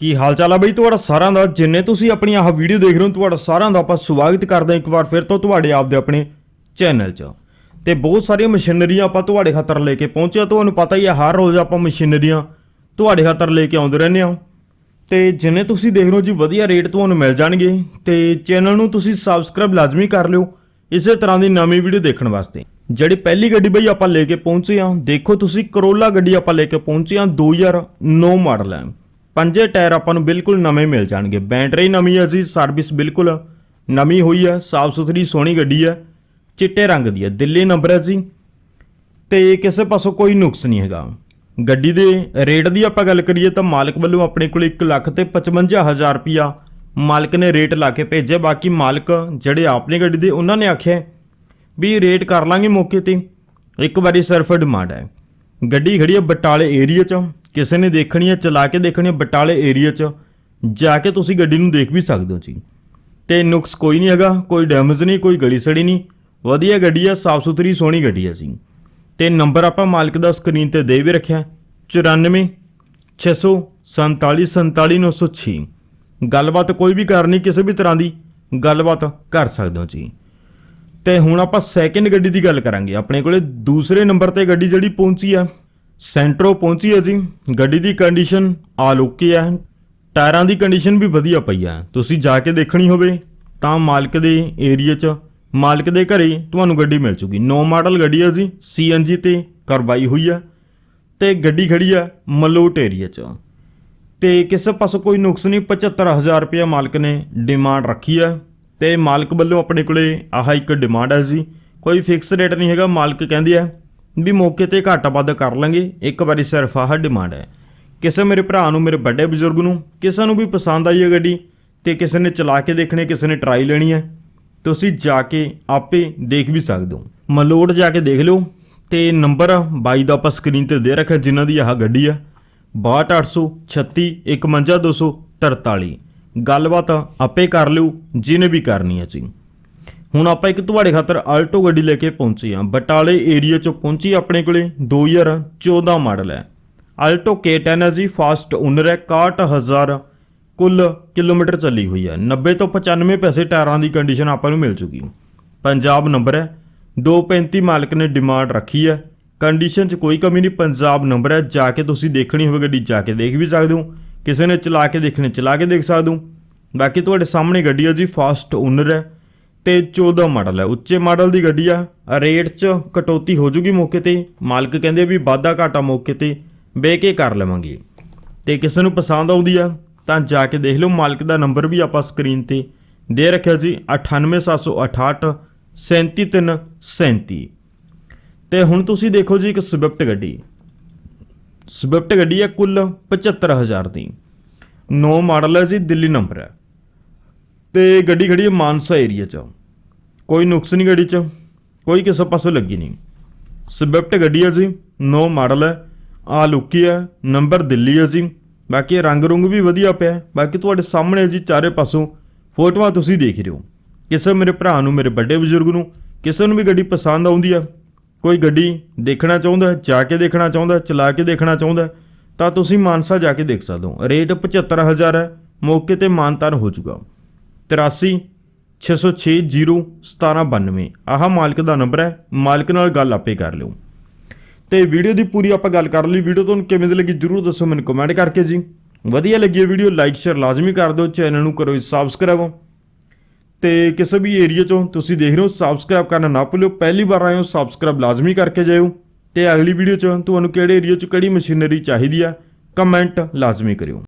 ਕੀ ਹਾਲ ਚਾਲ ਆ ਬਈ? ਤੁਹਾਡਾ ਸਾਰਿਆਂ ਦਾ, ਜਿੰਨੇ ਤੁਸੀਂ ਆਪਣੀ ਆਹ ਵੀਡੀਓ ਦੇਖ ਰਹੇ ਹੋ, ਤੁਹਾਡਾ ਸਾਰਿਆਂ ਦਾ ਆਪਾਂ ਸਵਾਗਤ ਕਰਦੇ ਹਾਂ ਇੱਕ ਵਾਰ ਫਿਰ ਤੋਂ ਤੁਹਾਡੇ ਆਪ ਦੇ ਆਪਣੇ ਚੈਨਲ 'ਚ। ਤੇ ਬਹੁਤ ਸਾਰੀਆਂ ਮਸ਼ੀਨਰੀਆਂ ਆਪਾਂ ਤੁਹਾਡੇ ਖਾਤਰ ਲੈ ਕੇ ਪਹੁੰਚਿਆ ਤੁਹਾਨੂੰ ਪਤਾ ਹੀ ਆ, ਹਰ ਰੋਜ਼ ਆਪਾਂ ਮਸ਼ੀਨਰੀਆਂ ਤੁਹਾਡੇ ਖਾਤਰ ਲੈ ਕੇ ਆਉਂਦੇ ਰਹਿੰਦੇ ਹਾਂ। ਤੇ ਜਿੰਨੇ ਤੁਸੀਂ ਦੇਖ ਰਹੇ ਹੋ ਜੀ, ਵਧੀਆ ਰੇਟ ਤੁਹਾਨੂੰ ਮਿਲ ਜਾਣਗੇ। ਤੇ ਚੈਨਲ ਨੂੰ ਤੁਸੀਂ ਸਬਸਕ੍ਰਾਈਬ ਲਾਜ਼ਮੀ ਕਰ ਲਿਓ, ਇਸੇ ਤਰ੍ਹਾਂ ਦੀ ਨਵੀਂ ਵੀਡੀਓ ਦੇਖਣ ਵਾਸਤੇ। ਜਿਹੜੀ ਪਹਿਲੀ ਗੱਡੀ ਬਈ ਆਪਾਂ ਲੈ ਕੇ ਪਹੁੰਚੇ ਆ ਦੇਖੋ ਤੁਸੀਂ ਕਰੋਲਾ ਗੱਡੀ ਆਪਾਂ ਲੈ ਕੇ ਪਹੁੰਚੇ ਆ 2009 ਮਾਡਲ ਹੈ। ਪੰਜੇ ਟਾਇਰ ਆਪਾਂ ਨੂੰ ਬਿਲਕੁਲ ਨਵੇਂ ਮਿਲ ਜਾਣਗੇ। ਬੈਟਰੀ ਨਵੀਂ ਹੈ ਜੀ ਸਰਵਿਸ ਬਿਲਕੁਲ ਨਵੀਂ ਹੋਈ ਹੈ ਸਾਫ਼ ਸੁਥਰੀ ਸੋਹਣੀ ਗੱਡੀ ਹੈ ਚਿੱਟੇ ਰੰਗ ਦੀ ਹੈ ਦਿੱਲੀ ਨੰਬਰ ਹੈ ਜੀ। ਤੇ ਕਿਸੇ ਪਾਸੋਂ ਕੋਈ ਨੁਕਸ ਨਹੀਂ ਹੈਗਾ। ਗੱਡੀ ਦੇ ਰੇਟ ਦੀ ਆਪਾਂ ਗੱਲ ਕਰੀਏ ਤਾਂ ਮਾਲਕ ਵੱਲੋਂ ਆਪਣੇ ਕੋਲ 1 ਲੱਖ ਤੇ 55000 ਰੁਪਿਆ ਮਾਲਕ ਨੇ ਰੇਟ ਲਾ ਕੇ ਭੇਜਿਆ। ਬਾਕੀ ਮਾਲਕ ਜਿਹੜੇ ਆਪਣੀ ਗੱਡੀ ਦੇ, ਉਹਨਾਂ ਨੇ ਆਖਿਆ ਵੀ ਰੇਟ ਕਰ ਲਾਂਗੇ ਮੌਕੇ ਤੇ। ਇੱਕ ਵਾਰੀ ਸਿਰਫ ਡਿਮਾਂਡ ਹੈ ਗੱਡੀ ਖੜੀ ਹੈ ਬਟਾਲੇ ਏਰੀਆ 'ਚ। ਕਿਸੇ ਨੇ ਦੇਖਣੀ ਹੈ, ਚਲਾ ਕੇ ਦੇਖਣੀ ਹੈ ਬਟਾਲੇ ਏਰੀਆ 'ਚ, ਜਾ ਕੇ ਤੁਸੀਂ ਗੱਡੀ ਨੂੰ ਦੇਖ ਵੀ ਸਕਦੇ ਹੋ ਜੀ। ਤੇ ਨੁਕਸ ਕੋਈ ਨਹੀਂ ਹੈਗਾ, ਕੋਈ ਡੈਮੇਜ ਨਹੀਂ, ਕੋਈ ਗਲੀ ਸੜੀ ਨਹੀਂ। ਵਧੀਆ ਗੱਡੀ ਆ, ਸਾਫ਼ ਸੁਥਰੀ, ਸੋਹਣੀ ਗੱਡੀ ਹੈ ਜੀ। ਤੇ ਨੰਬਰ ਆਪਾਂ ਮਾਲਕ ਦਾ ਸਕਰੀਨ ਤੇ ਦੇ ਵੀ ਰੱਖਿਆ 94 647 47906 ਗੱਲਬਾਤ ਕੋਈ ਵੀ ਕਰਨੀ, ਕਿਸੇ ਵੀ ਤਰ੍ਹਾਂ ਦੀ ਗੱਲਬਾਤ ਕਰ ਸਕਦੇ ਹੋ ਜੀ। ਤੇ ਹੁਣ ਆਪਾਂ ਸੈਕਿੰਡ ਗੱਡੀ ਦੀ ਗੱਲ ਕਰਾਂਗੇ। ਆਪਣੇ ਕੋਲੇ ਦੂਸਰੇ ਨੰਬਰ ਤੇ ਗੱਡੀ ਜਿਹੜੀ ਪਹੁੰਚੀ ਆ ਸੈਂਟਰੋ ਪਹੁੰਚੀ ਹੈ ਜੀ। ਗੱਡੀ ਦੀ ਕੰਡੀਸ਼ਨ ਆਲ ਓਕੇ ਹੈ। ਟਾਇਰਾਂ ਦੀ ਕੰਡੀਸ਼ਨ ਵੀ ਵਧੀਆ ਪਈ ਹੈ। ਤੁਸੀਂ ਜਾ ਕੇ ਦੇਖਣੀ ਹੋਵੇ ਤਾਂ ਮਾਲਕ ਦੇ ਏਰੀਆ 'ਚ, ਮਾਲਕ ਦੇ ਘਰੇ ਤੁਹਾਨੂੰ ਗੱਡੀ ਮਿਲ ਜੂਗੀ। ਨੋ ਮਾਡਲ ਗੱਡੀ ਹੈ ਜੀ। ਸੀਐਨਜੀ ਤੇ ਕਰਵਾਈ ਹੋਈ ਆ ਤੇ ਗੱਡੀ ਖੜੀ ਹੈ ਮਲੋਟ ਏਰੀਆ 'ਚ। ਤੇ ਕਿਸੇ ਪਾਸੋਂ ਕੋਈ ਨੁਕਸ ਨਹੀਂ 75000 ਰੁਪਏ ਮਾਲਕ ਨੇ ਡਿਮਾਂਡ ਰੱਖੀ ਹੈ। ਤੇ ਮਾਲਕ ਵੱਲੋਂ ਆਪਣੇ ਕੋਲੇ ਆਹ ਇੱਕ ਡਿਮਾਂਡ ਹੈ ਜੀ। ਕੋਈ ਫਿਕਸ ਰੇਟ ਨਹੀਂ ਹੈਗਾ, ਮਾਲਕ ਕਹਿੰਦੇ ਆ ਵੀ ਮੌਕੇ ਤੇ ਘਾਟਾ ਵੱਧ ਕਰ ਲਾਂਗੇ। ਇੱਕ ਵਾਰੀ ਸਿਰਫ ਆਹ ਡਿਮਾਂਡ ਹੈ। ਕਿਸੇ ਮੇਰੇ ਭਰਾ ਨੂੰ, ਮੇਰੇ ਵੱਡੇ ਬਜ਼ੁਰਗ ਨੂੰ, ਕਿਸੇ ਨੂੰ ਵੀ ਪਸੰਦ ਆਈ ਹੈ ਗੱਡੀ ਤੇ ਕਿਸੇ ਨੇ ਚਲਾ ਕੇ ਦੇਖਣੀ ਕਿਸੇ ਨੇ ਟਰਾਈ ਲੈਣੀ ਹੈ, ਤੁਸੀਂ ਜਾ ਕੇ ਆਪੇ ਦੇਖ ਵੀ ਸਕਦੇ ਹੋ। ਮਲੋਟ ਜਾ ਕੇ ਦੇਖ ਲਿਓ ਤੇ ਨੰਬਰ ਬਾਈ ਦਾ ਆਪਾਂ ਸਕਰੀਨ ਤੇ ਦੇ ਰੱਖਿਆ ਜਿਨ੍ਹਾਂ ਦੀ ਆਹ ਗੱਡੀ ਆ। 62836 51243 ਗੱਲਬਾਤ ਆਪੇ ਕਰ ਲਿਓ ਜਿਹਨੇ ਵੀ ਕਰਨੀ ਹੈ ਜੀ। ਹੁਣ ਆਪਾਂ ਇੱਕ ਤੁਹਾਡੇ ਖਾਤਰ ਆਲਟੋ ਗੱਡੀ ਲੈ ਕੇ ਪਹੁੰਚੇ ਹਾਂ। ਬਟਾਲੇ ਏਰੀਆ ਚੋਂ ਪਹੁੰਚੀ ਆਪਣੇ ਕੋਲੇ 2014 ਮਾਡਲ ਹੈ। ਆਲਟੋ K10 ਹੈ ਜੀ ਫਾਸਟ ਓਨਰ ਹੈ। 61000 ਕੁੱਲ ਕਿਲੋਮੀਟਰ ਚੱਲੀ ਹੋਈ ਹੈ। 90 ਤੋਂ 95 ਪੈਸੇ ਟਾਇਰਾਂ ਦੀ ਕੰਡੀਸ਼ਨ ਆਪਾਂ ਨੂੰ ਮਿਲ ਚੁੱਕੀ ਪੰਜਾਬ ਨੰਬਰ ਹੈ। 235 ਮਾਲਕ ਨੇ ਡਿਮਾਂਡ ਰੱਖੀ ਹੈ। ਕੰਡੀਸ਼ਨ 'ਚ ਕੋਈ ਕਮੀ ਨਹੀਂ। ਪੰਜਾਬ ਨੰਬਰ ਹੈ। ਜਾ ਕੇ ਤੁਸੀਂ ਦੇਖਣੀ ਹੋਵੇ ਗੱਡੀ, ਜਾ ਕੇ ਦੇਖ ਵੀ ਸਕਦੇ ਹੋ। ਕਿਸੇ ਨੇ ਚਲਾ ਕੇ ਦੇਖਣੀ, ਚਲਾ ਕੇ ਦੇਖ ਸਕਦੇ ਹੋ। ਬਾਕੀ ਤੁਹਾਡੇ ਸਾਹਮਣੇ ਗੱਡੀ ਹੈ ਜੀ, ਫਾਸਟ ਓਨਰ ਹੈ। ਤੇ 14 ਮਾਡਲ ਹੈ। ਉੱਚੇ ਮਾਡਲ ਦੀ ਗੱਡੀ ਆ। ਰੇਟ 'ਚ ਕਟੌਤੀ ਹੋ ਜੂਗੀ ਮੌਕੇ ਤੇ। ਮਾਲਕ ਕਹਿੰਦੇ ਵੀ ਵਾਧਾ ਘਾਟਾ ਮੌਕੇ ਤੇ ਬੇ ਕੇ ਕਰ ਲਵਾਂਗੇ। ਤੇ ਕਿਸੇ ਨੂੰ ਪਸੰਦ ਆਉਂਦੀ ਆ, ਤਾਂ ਜਾ ਕੇ ਦੇਖ ਲਓ। ਮਾਲਕ ਦਾ ਨੰਬਰ ਵੀ ਆਪਾਂ ਸਕਰੀਨ ਤੇ ਦੇ ਰੱਖਿਆ ਜੀ 98768 37337 ਤੇ ਹੁਣ ਤੁਸੀਂ ਦੇਖੋ ਜੀ ਇੱਕ ਸਵਿਫਟ ਗੱਡੀ। ਸਵਿਫਟ ਗੱਡੀ ਆ ਕੁੱਲ 75000 ਦੀ। ਨੋ ਮਾਡਲ ਹੈ ਜੀ, ਦਿੱਲੀ ਨੰਬਰ ਹੈ ਤੇ ਗੱਡੀ ਖੜੀ ਹੈ ਮਾਨਸਾ ਏਰੀਆ 'ਚ। ਕੋਈ ਨੁਕਸ ਨਹੀਂ ਗੱਡੀ 'ਚ, ਕੋਈ ਕਿਸੇ ਪਾਸੋਂ ਲੱਗੀ ਨਹੀਂ। ਸਵਿਫਟ ਗੱਡੀ ਹੈ ਜੀ, ਨੋ ਮਾਡਲ ਹੈ ਆ ਲੁੱਕੀ ਹੈ ਨੰਬਰ ਦਿੱਲੀ ਹੈ ਜੀ। ਬਾਕੀ ਇਹ ਰੰਗ ਰੁੰਗ ਵੀ ਵਧੀਆ ਪਿਆ ਬਾਕੀ ਤੁਹਾਡੇ ਸਾਹਮਣੇ ਜੀ ਚਾਰੇ ਪਾਸੋਂ ਫੋਟੋਆਂ ਤੁਸੀਂ ਦੇਖ ਰਹੇ ਹੋ। ਕਿਸੇ ਮੇਰੇ ਭਰਾ ਨੂੰ, ਮੇਰੇ ਵੱਡੇ ਬਜ਼ੁਰਗ ਨੂੰ, ਕਿਸੇ ਨੂੰ ਵੀ ਗੱਡੀ ਪਸੰਦ ਆਉਂਦੀ ਆ ਕੋਈ ਗੱਡੀ ਦੇਖਣਾ ਚਾਹੁੰਦਾ ਜਾ ਕੇ ਦੇਖਣਾ ਚਾਹੁੰਦਾ ਚਲਾ ਕੇ ਦੇਖਣਾ ਚਾਹੁੰਦਾ ਤਾਂ ਤੁਸੀਂ ਮਾਨਸਾ ਜਾ ਕੇ ਦੇਖ ਸਕਦੇ ਹੋ। ਰੇਟ 75000 ਹੈ, ਮੌਕੇ ਤੇ ਮਾਨਤਾਨ ਹੋ ਜਾਊਗਾ 83 606 1792 ਆਹ ਮਾਲਕ ਦਾ ਨੰਬਰ ਹੈ। ਮਾਲਕ ਨਾਲ ਗੱਲ ਆਪੇ ਕਰ ਲਿਓ। ਤੇ ਵੀਡੀਓ ਦੀ ਪੂਰੀ ਆਪਾਂ ਗੱਲ ਕਰ ਲਈ। ਵੀਡੀਓ ਤੁਹਾਨੂੰ ਕਿਵੇਂ ਦੀ ਲੱਗੀ ਜਰੂਰ ਦੱਸੋ ਮੈਨੂੰ ਕਮੈਂਟ ਕਰਕੇ ਜੀ। ਵਧੀਆ ਲੱਗੀ ਵੀਡੀਓ ਲਾਈਕ ਸ਼ੇਅਰ ਲਾਜ਼ਮੀ ਕਰ ਦਿਓ। ਚੈਨਲ ਨੂੰ ਕਰੋ ਸਬਸਕ੍ਰਾਈਬ ਤੇ ਕਿਸੇ ਵੀ ਏਰੀਆ ਚੋਂ ਤੁਸੀਂ ਦੇਖ ਰਹੇ ਹੋ ਸਬਸਕ੍ਰਾਈਬ ਕਰਨਾ ਨਾ ਭੁੱਲਿਓ। ਪਹਿਲੀ ਵਾਰ ਆਏ ਹੋ ਸਬਸਕ੍ਰਾਈਬ ਲਾਜ਼ਮੀ ਕਰਕੇ ਜਾਇਓ। ਤੇ ਅਗਲੀ ਵੀਡੀਓ ਚ ਤੁਹਾਨੂੰ ਕਿਹੜੇ ਏਰੀਆ ਚ ਕਿਹੜੀ ਮਸ਼ੀਨਰੀ ਚਾਹੀਦੀ ਆ ਕਮੈਂਟ ਲਾਜ਼ਮੀ ਕਰਿਓ।